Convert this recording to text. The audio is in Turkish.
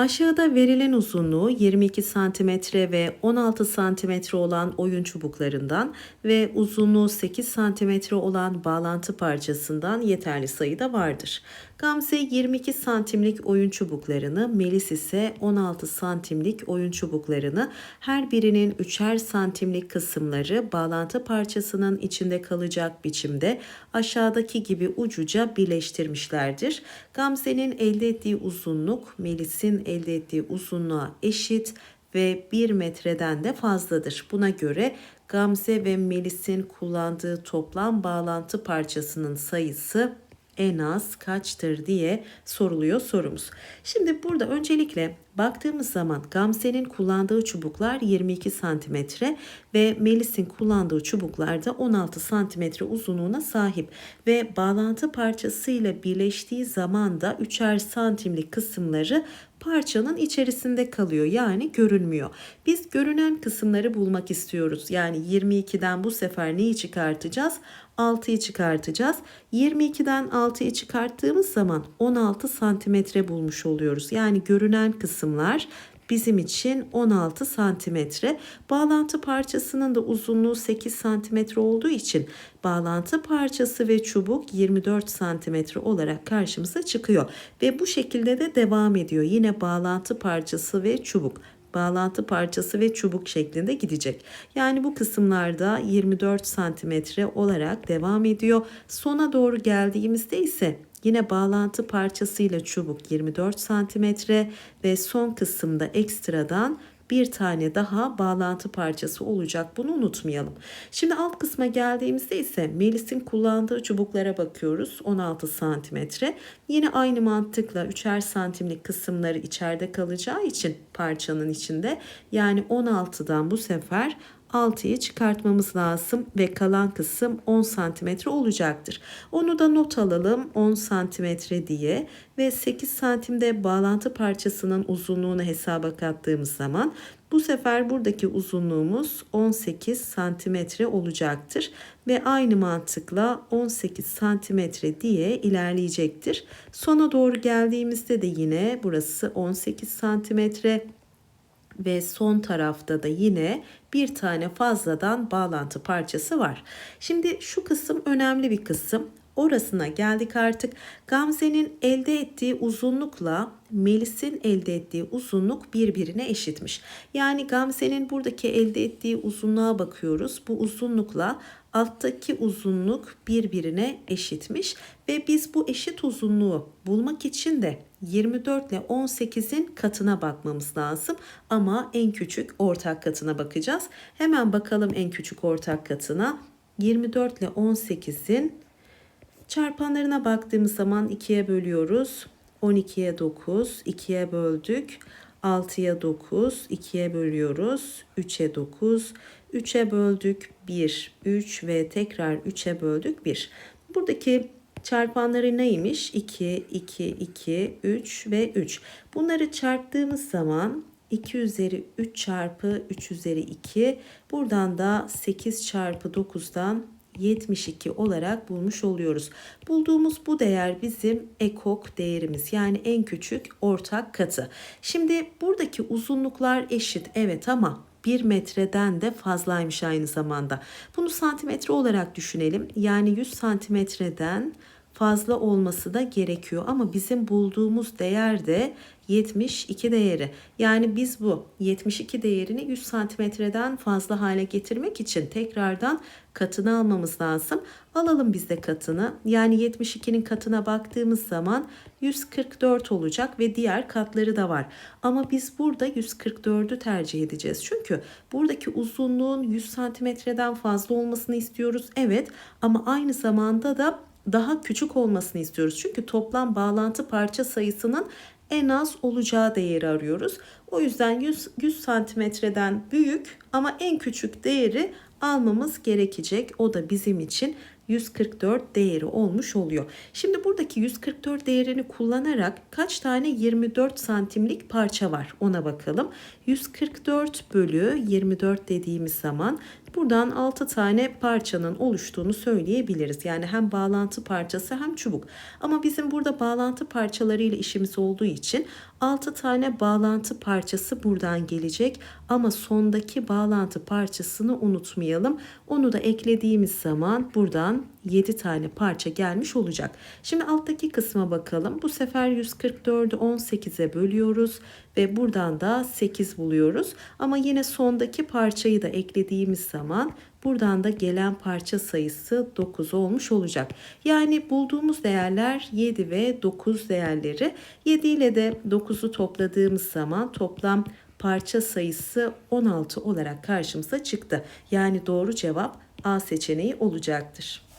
Aşağıda verilen uzunluğu 22 cm ve 16 cm olan oyun çubuklarından ve uzunluğu 8 cm olan bağlantı parçasından yeterli sayıda vardır. Gamze 22 santimlik oyun çubuklarını, Melis ise 16 santimlik oyun çubuklarını her birinin 3'er santimlik kısımları bağlantı parçasının içinde kalacak biçimde aşağıdaki gibi ucuca birleştirmişlerdir. Gamze'nin elde ettiği uzunluk Melis'in elde ettiği uzunluğa eşit ve 1 metreden de fazladır. Buna göre Gamze ve Melis'in kullandığı toplam bağlantı parçasının sayısı en az kaçtır diye soruluyor sorumuz. Şimdi burada öncelikle baktığımız zaman Gamze'nin kullandığı çubuklar 22 santimetre ve Melis'in kullandığı çubuklar da 16 santimetre uzunluğuna sahip ve bağlantı parçasıyla birleştiği zaman da 3'er santimlik kısımları parçanın içerisinde kalıyor yani görünmüyor. Biz görünen kısımları bulmak istiyoruz. Yani 22'den bu sefer neyi çıkartacağız? 6'yı çıkartacağız. 22'den 6'yı çıkarttığımız zaman 16 santimetre bulmuş oluyoruz. Yani görünen kısımlar bizim için 16 santimetre. Bağlantı parçasının da uzunluğu 8 santimetre olduğu için bağlantı parçası ve çubuk 24 santimetre olarak karşımıza çıkıyor. Ve bu şekilde de devam ediyor. Yine bağlantı parçası ve çubuk bağlantı parçası ve çubuk şeklinde gidecek. Yani bu kısımlarda 24 santimetre olarak devam ediyor. Sona doğru geldiğimizde ise Yine bağlantı parçasıyla çubuk 24 santimetre ve son kısımda ekstradan bir tane daha bağlantı parçası olacak. Bunu unutmayalım. Şimdi alt kısma geldiğimizde ise Melis'in kullandığı çubuklara bakıyoruz. 16 santimetre. Yine aynı mantıkla 3'er santimlik kısımları içeride kalacağı için parçanın içinde yani 16'dan bu sefer 6'yı çıkartmamız lazım ve kalan kısım 10 santimetre olacaktır. Onu da not alalım 10 santimetre diye ve 8 santimde bağlantı parçasının uzunluğunu hesaba kattığımız zaman bu sefer buradaki uzunluğumuz 18 santimetre olacaktır ve aynı mantıkla 18 santimetre diye ilerleyecektir. Sona doğru geldiğimizde de yine burası 18 santimetre ve son tarafta da yine bir tane fazladan bağlantı parçası var. Şimdi şu kısım önemli bir kısım. Orasına geldik artık. Gamze'nin elde ettiği uzunlukla Melis'in elde ettiği uzunluk birbirine eşitmiş. Yani Gamze'nin buradaki elde ettiği uzunluğa bakıyoruz. Bu uzunlukla alttaki uzunluk birbirine eşitmiş ve biz bu eşit uzunluğu bulmak için de 24 ile 18'in katına bakmamız lazım ama en küçük ortak katına bakacağız. Hemen bakalım en küçük ortak katına. 24 ile 18'in çarpanlarına baktığımız zaman 2'ye bölüyoruz. 12'ye 9, 2'ye böldük. 6'ya 9, 2'ye bölüyoruz. 3'e 9, 3'e böldük 1, 3 ve tekrar 3'e böldük 1. Buradaki çarpanları neymiş? 2, 2, 2, 3 ve 3. Bunları çarptığımız zaman 2 üzeri 3 çarpı 3 üzeri 2. Buradan da 8 çarpı 9'dan 72 olarak bulmuş oluyoruz. Bulduğumuz bu değer bizim ekok değerimiz yani en küçük ortak katı. Şimdi buradaki uzunluklar eşit evet ama 1 metreden de fazlaymış aynı zamanda. Bunu santimetre olarak düşünelim. Yani 100 santimetreden fazla olması da gerekiyor. Ama bizim bulduğumuz değer de 72 değeri. Yani biz bu 72 değerini 100 santimetreden fazla hale getirmek için tekrardan katını almamız lazım. Alalım biz de katını. Yani 72'nin katına baktığımız zaman 144 olacak ve diğer katları da var. Ama biz burada 144'ü tercih edeceğiz. Çünkü buradaki uzunluğun 100 santimetreden fazla olmasını istiyoruz. Evet ama aynı zamanda da daha küçük olmasını istiyoruz. Çünkü toplam bağlantı parça sayısının en az olacağı değeri arıyoruz. O yüzden 100, 100 santimetreden büyük ama en küçük değeri almamız gerekecek. O da bizim için 144 değeri olmuş oluyor. Şimdi buradaki 144 değerini kullanarak kaç tane 24 santimlik parça var ona bakalım. 144 bölü 24 dediğimiz zaman buradan 6 tane parçanın oluştuğunu söyleyebiliriz. Yani hem bağlantı parçası hem çubuk. Ama bizim burada bağlantı parçalarıyla işimiz olduğu için 6 tane bağlantı parçası buradan gelecek. Ama sondaki bağlantı parçasını unutmayalım. Onu da eklediğimiz zaman buradan 7 tane parça gelmiş olacak. Şimdi alttaki kısma bakalım. Bu sefer 144'ü 18'e bölüyoruz ve buradan da 8 buluyoruz. Ama yine sondaki parçayı da eklediğimiz zaman buradan da gelen parça sayısı 9 olmuş olacak. Yani bulduğumuz değerler 7 ve 9 değerleri. 7 ile de 9'u topladığımız zaman toplam parça sayısı 16 olarak karşımıza çıktı. Yani doğru cevap A seçeneği olacaktır.